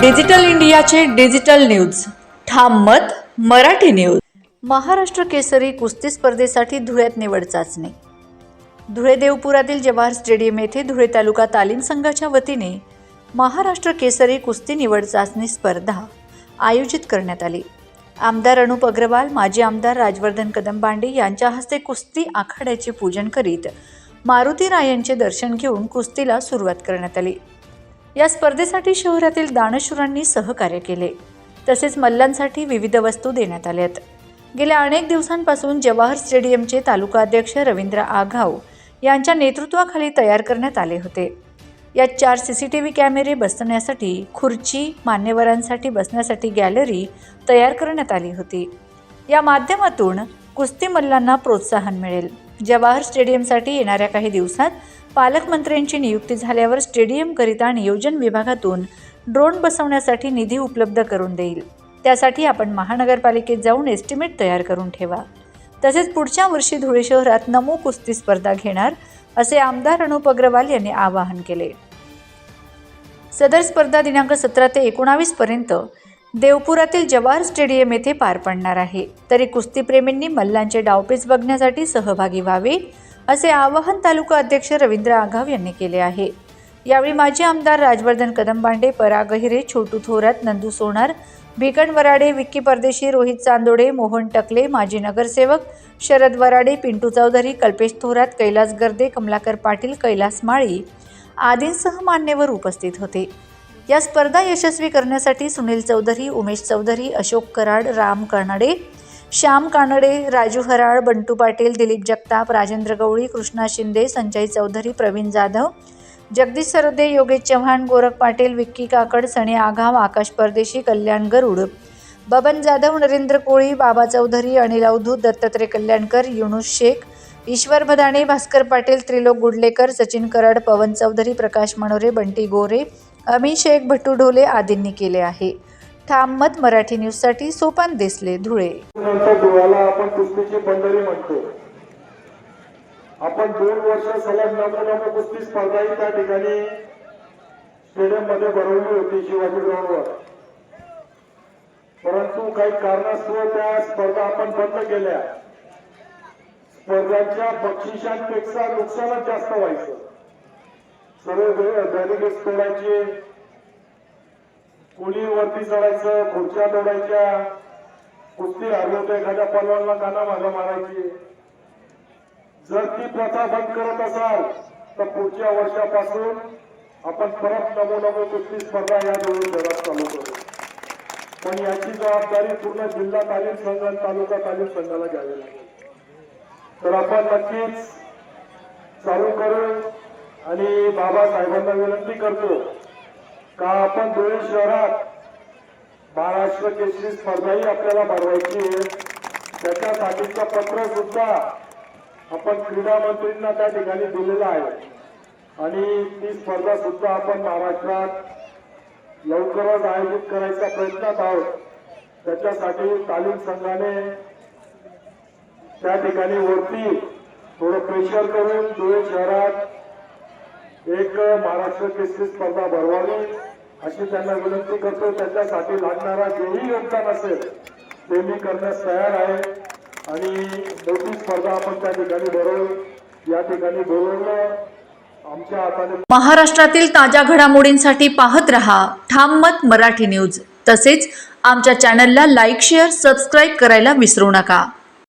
Digital इंडियाचे digital news. ठाम मत मराठी न्यूज. महाराष्ट्र केसरी कुस्ती स्पर्धेसाठी धुळ्यात निवड चाचणी. धुळे देवपुरातील जवाहर स्टेडियम येथे धुळे तालुका तालीम संघाच्या वतीने महाराष्ट्र केसरी कुस्ती निवड चाचणी स्पर्धा आयोजित करण्यात आली. आमदार अनुप अग्रवाल माजी आमदार राजवर्धन कदमबांडे यांच्या हस्ते कुस्ती आखाड्याचे पूजन करीत मारुती रायांचे दर्शन घेऊन कुस्तीला सुरुवात करण्यात आली. या स्पर्धेसाठी शहरातील दानशूरांनी सहकार्य केले. तसेच मल्लांसाठी विविध वस्तू देण्यात आल्यात गेल्या अनेक दिवसांपासून जवाहर स्टेडियमचे तालुका अध्यक्ष रवींद्र आघाव यांच्या नेतृत्वाखाली तयार करण्यात आले होते. यात चार सी सी टी व्ही कॅमेरे बसण्यासाठी खुर्ची मान्यवरांसाठी बसण्यासाठी गॅलरी तयार करण्यात आली होती. या माध्यमातून कुस्ती मल्लांना प्रोत्साहन मिळेल. जवाहर स्टेडियमसाठी येणाऱ्या काही दिवसात पालकमंत्र्यांची नियुक्ती झाल्यावर स्टेडियमकरिता नियोजन विभागातून ड्रोन बसवण्यासाठी निधी उपलब्ध करून देईल. त्यासाठी आपण महानगरपालिकेत जाऊन एस्टिमेट तयार करून ठेवा. तसेच पुढच्या वर्षी धुळे शहरात नमो कुस्ती स्पर्धा घेणार असे आमदार अनुप अग्रवाल यांनी आवाहन केले. सदर स्पर्धा दिनांक सतरा ते एकोणावीस पर्यंत देवपुरातील जवाहर स्टेडियम येथे पार पडणार आहे. तरी कुस्तीप्रेमींनी मल्लांचे डावपेच बघण्यासाठी सहभागी व्हावे असे आवाहन तालुका अध्यक्ष रवींद्र आघाव यांनी केले आहे. यावेळी माजी आमदार राजवर्धन कदमबांडे पराग हिरे छोटू थोरात नंदू सोनार भिकण वराडे विक्की परदेशी रोहित चांदोडे मोहन टकले माजी नगरसेवक शरद वराडे पिंटू चौधरी कल्पेश थोरात कैलास गर्दे कमलाकर पाटील कैलास माळी आदींसह मान्यवर उपस्थित होते. या स्पर्धा यशस्वी करण्यासाठी सुनील चौधरी उमेश चौधरी अशोक कराड राम कर्नाडे श्याम कानडे राजू हराळ बंटू पाटील दिलीप जगताप राजेंद्र गवळी कृष्णा शिंदे संजय चौधरी प्रवीण जाधव जगदीश सरदे योगेश चव्हाण गोरख पाटील विक्की काकड सणे आघाव आकाश परदेशी कल्याण गरुड बबन जाधव नरेंद्र कोळी बाबा चौधरी अनिल अवधूत दत्तात्रय कल्याणकर युनुस शेख ईश्वर भदाणे भास्कर पाटील त्रिलोक गुडलेकर सचिन कराड पवन चौधरी प्रकाश मनोरे बंटी गोरे अमित शेख भट्टू ढोले आदींनी केले आहे. ठाम मत मराठी न्यूजसाठी सोपान देसले धुळे. नंतर आपण कुस्तीची बंदरी म्हणतो. आपण दोन वर्ष सलग नमो नमो कुस्ती स्पर्धाही त्या ठिकाणी स्टेडियममध्ये भरवली होती शिवाजी ग्राउंडवर परंतु काही कारणास्तव त्या स्पर्धा आपण बंद केल्या. स्पर्धांच्या बक्षिसांपेक्षा नुकसानच जास्त व्हायचं. सर्व बॅरिकेड तोडायचे कोणी वरती चढायचं खुर्च्या तोडायच्या कुस्ती हरवतो एखाद्या पलवानला काना माझा मारायची. जर ती प्रथा बंद करत असाल तर पुढच्या वर्षापासून आपण परत नमो नमो कुस्ती स्पर्धा या दोन जगात चालू करू. पण याची जबाबदारी पूर्ण जिल्हा तालीम संघ आणि तालुका तालीम संघाला घ्यावी लागेल. तर आपण नक्कीच चालू करू आणि बाबासाहेबांना विनंती करतो का आपण धुळे शहरात महाराष्ट्र केसरी स्पर्धाही आपल्याला भरवायची आहे. त्याच्यासाठीचं पत्र सुद्धा आपण क्रीडा मंत्रींना त्या ठिकाणी दिलेलं आहे. आणि ती स्पर्धा सुद्धा आपण महाराष्ट्रात लवकरच आयोजित करायचा प्रयत्नात आहोत. त्याच्यासाठी तालीम संघाने त्या ठिकाणी वरती थोडं प्रेशर करून धुळे शहरात एक महाराष्ट्र केसरी स्पर्धा भरवावी अशी त्यांना विनंती करतो. त्याच्यासाठी लागणारा जेही योगदान असेल ते मी करण्यास तयार आहे. आणि मोठी स्पर्धा आपण त्या ठिकाणी भरवू. या ठिकाणी बोलवलं. आमच्या हाताने महाराष्ट्रातील ताज्या घडामोडींसाठी पाहत रहा ठाम मत मराठी न्यूज. तसेच आमच्या चॅनलला लाईक शेअर सबस्क्राईब करायला विसरू नका.